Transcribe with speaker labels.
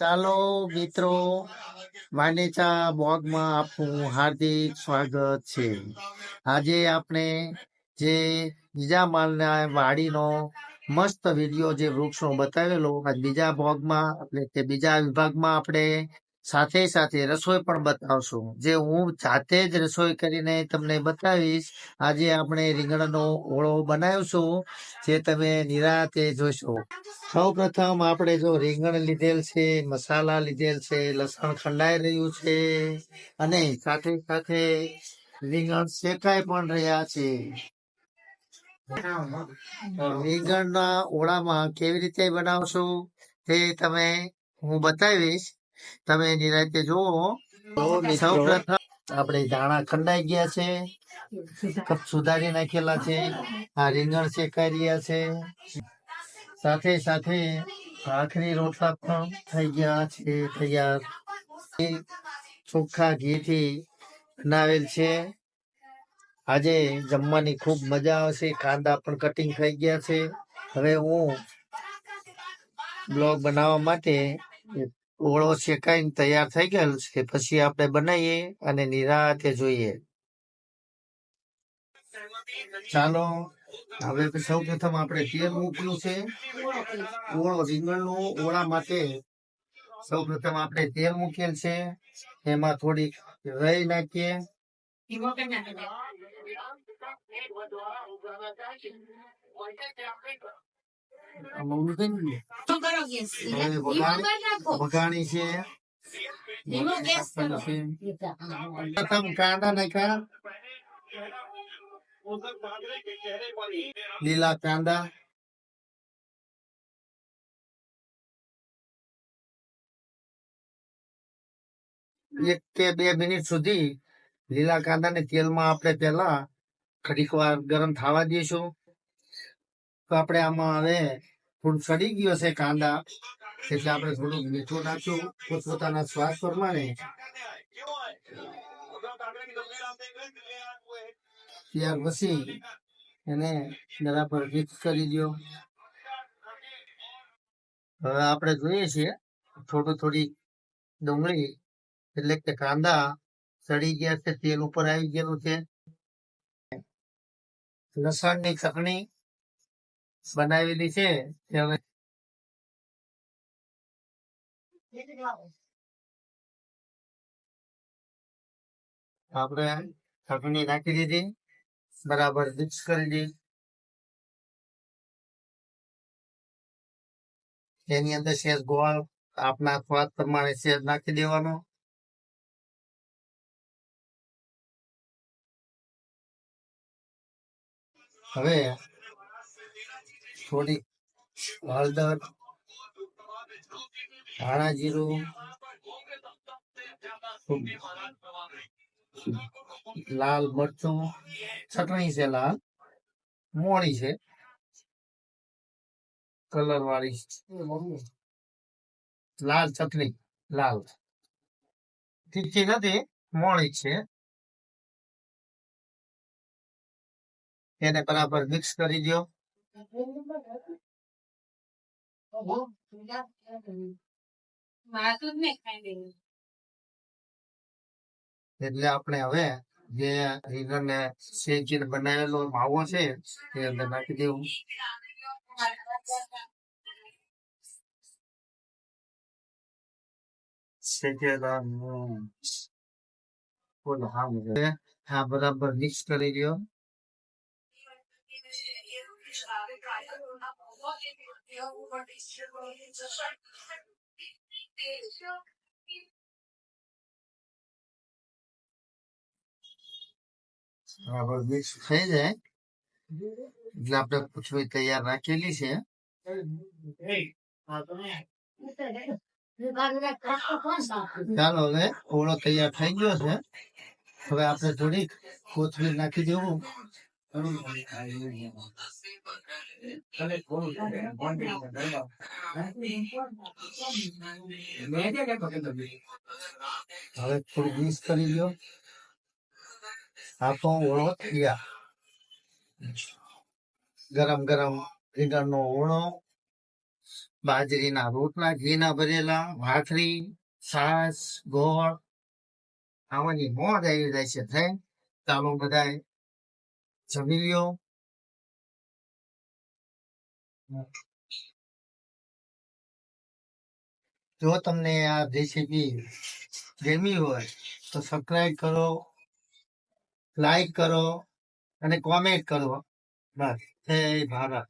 Speaker 1: ચાલો મિત્રો, વાનેચા બ્લોગમાં આપનું હાર્દિક સ્વાગત છે. આજે આપણે જે બીજા માળના વાડીનો મસ્ત વીડિયો જે વૃક્ષનો બતાવેલો, આજ બીજા ભાગમાં એટલે કે બીજા વિભાગમાં આપણે સાથે સાથે રસોઈ પણ બતાવશું. જે હું જાતે જ રસોઈ કરીને તમને બતાવીશ. આજે આપણે રીંગણનો ઓળો બનાવીશું, જે તમે નિરાતે જોશો. સૌ પ્રથમ આપણે જો રીંગણ લીધેલ છે, મસાલા લીધેલ છે, લસણ ખંડાઈ રહ્યું છે અને સાથે સાથે રીંગણ શેકાઈ પણ રહ્યા છે. રીંગણના ઓળામાં કેવી રીતે બનાવશો તે તમે હું બતાવીશ. તમે નિરાતે જુઓ. સૌ પ્રથમ આપણે દાણા ખંડાઈ ગયા છે. કપ સુધારી નાખેલા છે. આ રીંગણ શેકાઈ રહ્યા છે. સાથે સાથે ભાખરી રોટલા પણ થઈ ગયા છે તૈયાર. ચોખ્ખા ઘીથી બનાવેલ છે. આજે જમવાની ખૂબ મજા આવશે. કાંદા પણ કટિંગ થઈ ગયા છે. હવે હું બ્લોગ બનાવવા માટે ઓળો શેકાઈને તૈયાર થઈ ગયેલ છે, પછી આપણે બનાવીએ અને નિરાતે જોઈએ. ચાલો, હવે સૌ પ્રથમ આપણે તેલ મૂક્યું છે. ઓળો, રીંગણનું ઓળા માટે સૌ પ્રથમ આપણે તેલ મૂકેલ છે. એમાં થોડીક રહી નાખીએ. હવે વઘાણી છે. પ્રથમ કાંદા નાખ્યા. લીલા કાંદા એક કે બે મિનિટ સુધી લીલા કાંદાને તેલમાં આપણે પેલા ઘડીક વાર ગરમ થવા દઈશું. તો આપણે આમાં હવે થોડું સડી ગયો છે કાંદા. એટલે આપણે થોડું મીઠું નાખ્યું, પોતપોતાના સ્વાદ પ્રમાણે. ત્યાર પછી એને બરાબર મિક્સ કરી દો હવે આપણે જોઈએ છીએ, થોડું થોડી ડુંગળી, એટલે કે કાંદા સડી ગયા છે, તેલ ઉપર આવી ગયેલું છે. લસણની ચટણી બનાવેલી છે હવે આપણે ચટણી નાખી દીધી, બરાબર મિક્સ કરી દી. એની અંદર શેર ગોળ, આપના સ્વાદ પ્રમાણે શેર નાખી દેવાનો. હવે થોડી હળદર ધાણા જીરું લાલ મરચું, ચટણી છે લાલ, મોણી છે કલર વાળી લાલ ચટણી, લાલ. તીખી નથી, મોણી છે. એને બરાબર મિક્સ કરી દો એટલે આપણે હવે જે રીંગણને શેકીને બનાવેલો માવો છે એ અંદર નાખી દેવું. શેકેલા. હા બરાબર મિક્સ કરી દો બરાબર, મિક્સ થઈ જાય. એટલે આપણે પૂછવી તૈયાર રાખેલી છે. ચાલો, હવે ઓળો તૈયાર થઈ ગયો છે. હવે આપણે થોડીક કોથમીર નાખી દેવું. હવે થોડું મિક્સ કરી લો આપણો ઓળો ગયા ગરમ ગરમ રીંગણનો ઓળો બાજરીના રોટલા ઘીના ભરેલા ભાખરી છાસ ગોળ આવાની મોજ આવી જાય છે થઈ ચાલો બધાય લ્યો જો તમને આ રેસીપી ગમી હોય તો સબસ્ક્રાઈબ કરો લાઈક કરો અને કોમેન્ટ કરો બસ જય ભારત